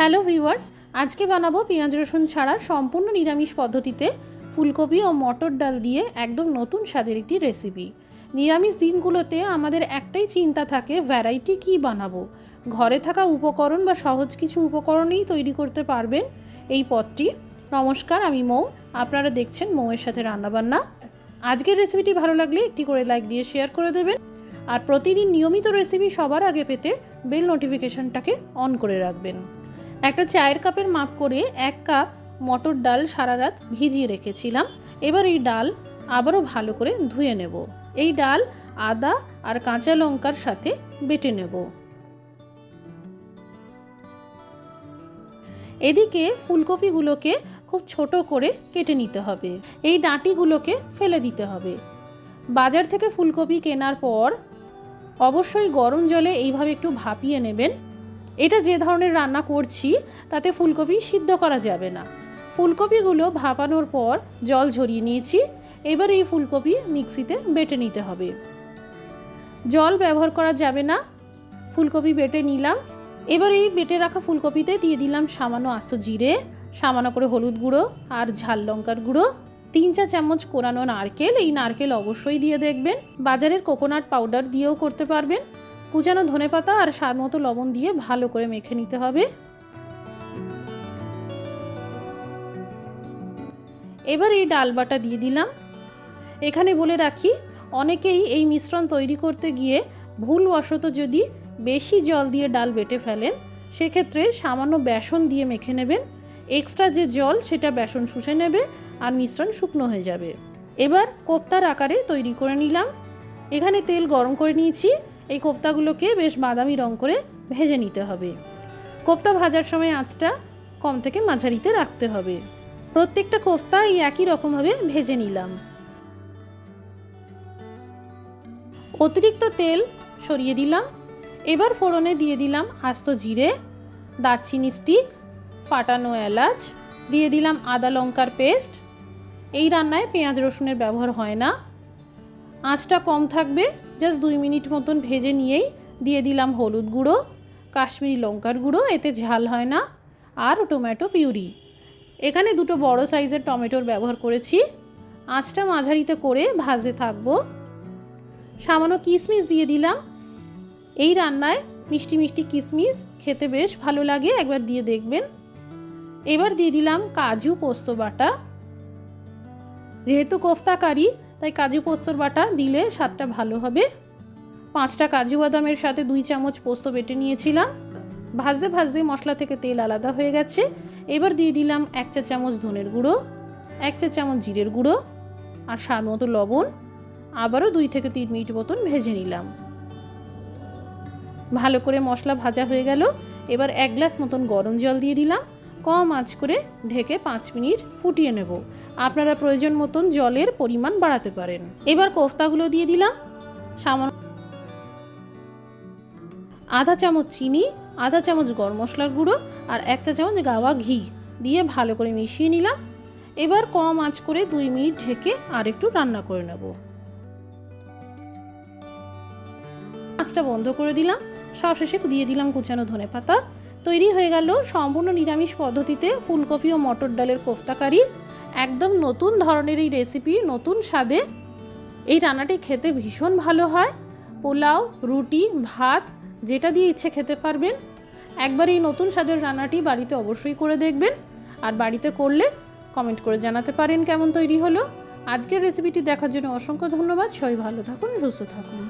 Hello viewers আজকে বানাবো পেঁয়াজ রসুন ছাড়া সম্পূর্ণ নিরামিষ পদ্ধতিতে ফুলকপি ও মটর ডাল দিয়ে একদম নতুন স্বাদের একটি রেসিপি নিরামিষ দিনগুলোতে আমাদের একটাই চিন্তা থাকে ভ্যারাইটি কী বানাবো? ঘরে থাকা উপকরণ বা সহজ কিছু উপকরণেই তৈরি করতে পারবেন এই পদটি। নমস্কার, আমি মৌ। আপনারা দেখছেন মৌয়ের সাথে রান্নাবান্না। আজকের রেসিপিটি ভালো লাগলে একটি করে লাইক দিয়ে শেয়ার করে দেবেন। আর প্রতিদিন নিয়মিত রেসিপি সবার আগে পেতে বেল নোটিফিকেশনটাকে অন করে রাখবেন। একটা চায়ের কাপের মাপ করে এক কাপ মটর ডাল সারা রাত ভিজিয়ে রেখেছিলাম। এবার এই ডাল আবারও ভালো করে ধুয়ে নেব। এই ডাল আদা আর কাঁচা লঙ্কার সাথে বেটে নেব। এদিকে ফুলকপিগুলোকে খুব ছোট করে কেটে নিতে হবে। এই ডাঁটিগুলোকে ফেলে দিতে হবে। বাজার থেকে ফুলকপি কেনার পর অবশ্যই গরম জলে এইভাবে একটু ভাপিয়ে নেবেন। এটা যে ধরনের রান্না করছি, তাতে ফুলকপি সিদ্ধ করা যাবে না। ফুলকপিগুলো ভাপানোর পর জল ঝরিয়ে নিয়েছি, এবার এই ফুলকপি মিক্সিতে বেটে নিতে হবে। জল ব্যবহার করা যাবে না, ফুলকপি বেটে নিলাম। এবার এই বেটে রাখা ফুলকপিতে দিয়ে দিলাম সামান্য আস্ত জিরে, সামান্য করে হলুদ গুঁড়ো আর ঝাল লঙ্কার গুঁড়ো। তিন চা চামচ কোরানো নারকেল, এই নারকেল অবশ্যই দিয়ে দেখবেন। বাজারের কোকোনাট পাউডার দিয়েও করতে পারবেন। কুচানো ধনেপাতা আর স্বাদ মতো লবণ দিয়ে ভালো করে মেখে নিতে হবে। এবার এই ডাল বাটা দিয়ে দিলাম। এখানে বলে রাখি, অনেকেই এই মিশ্রণ তৈরি করতে গিয়ে ভুলবশত যদি বেশি জল দিয়ে ডাল বেটে ফেলেন, সেক্ষেত্রে সামান্য বেসন দিয়ে মেখে নেবেন। এক্সট্রা যে জল, সেটা বেসন শুষে নেবে আর মিশ্রণ শুকনো হয়ে যাবে। এবার কোপ্তার আকারে তৈরি করে নিলাম। এখানে তেল গরম করে নিয়েছি। এই কোপ্তাগুলোকে বেশ বাদামি রং করে ভেজে নিতে হবে। কোপ্তা ভাজার সময় আঁচটা কম থেকে মাঝারিতে রাখতে হবে। প্রত্যেকটা কোফতা এই একই রকমভাবে ভেজে নিলাম। অতিরিক্ত তেল সরিয়ে দিলাম। এবার ফোড়নে দিয়ে দিলাম আস্ত জিরে, দারচিনি স্টিক, ফাটানো এলাচ, দিয়ে দিলাম আদা লঙ্কার পেস্ট। এই রান্নায় পেঁয়াজ রসুনের ব্যবহার হয় না। আঁচটা কম থাকবে জাস্ট দুই মিনিট মতন ভেজে নিয়েই দিয়ে দিলাম হলুদ গুঁড়ো, কাশ্মীরি লঙ্কার গুঁড়ো, এতে ঝাল হয় না, আর টমেটো পিউরি। এখানে দুটো বড় সাইজের টমেটোর ব্যবহার করেছি। আঁচটা মাঝারিতে করে ভাজতে থাকব। সামান্য কিশমিশ দিয়ে দিলাম। এই রান্নায় মিষ্টি মিষ্টি কিশমিশ খেতে বেশ ভালো লাগে, একবার দিয়ে দেখবেন। এবার দিয়ে দিলাম কাজু পোস্ত বাটা। যেহেতু কোফতা কারি তাই কাজু পোস্তর বাটা দিলে স্বাদটা ভালো হবে। পাঁচটা কাজু বাদামের সাথে দুই চামচ পোস্ত বেটে নিয়েছিলাম। ভাজতে ভাজতে মশলা থেকে তেল আলাদা হয়ে গেছে। এবার দিয়ে দিলাম এক চা চামচ ধনের গুঁড়ো, এক চা চামচ জিরের গুঁড়ো আর স্বাদ মতো লবণ। আবারও দুই থেকে তিন মিনিট মতন ভেজে নিলাম। ভালো করে মশলা ভাজা হয়ে গেল। এবার এক গ্লাস মতন গরম জল দিয়ে দিলাম। কম আঁচ করে ঢেকে পাঁচ মিনিট ফুটিয়ে নেব। আপনারা প্রয়োজন মতন জলের পরিমাণ বাড়াতে পারেন। এবার কোফতাগুলো দিয়ে দিলাম। সামান্য আধা চামচ চিনি, আধা চামচ গরম মশলার গুঁড়ো আর এক চা চামচ গাওয়া ঘি দিয়ে ভালো করে মিশিয়ে নিলাম। এবার কম আঁচ করে দুই মিনিট ঢেকে আর একটু রান্না করে নেব। আঁচটা বন্ধ করে দিলাম। সবশেষে দিয়ে দিলাম কুচানো ধনে পাতা তৈরি হয়ে গেল সম্পূর্ণ নিরামিষ পদ্ধতিতে ফুলকপি ও মটর ডালের কোফতা কারি একদম নতুন ধরনের এই রেসিপি নতুন স্বাদে। এই রান্নাটি খেতে ভীষণ ভালো হয়। পোলাও, রুটি, ভাত, যেটা দিয়ে ইচ্ছে খেতে পারবেন। একবার এই নতুন স্বাদের রান্নাটি বাড়িতে অবশ্যই করে দেখবেন। আর বাড়িতে করলে কমেন্ট করে জানাতে পারেন কেমন তৈরি হলো। আজকের রেসিপিটি দেখার জন্য অসংখ্য ধন্যবাদ। সবাই ভালো থাকুন, সুস্থ থাকুন।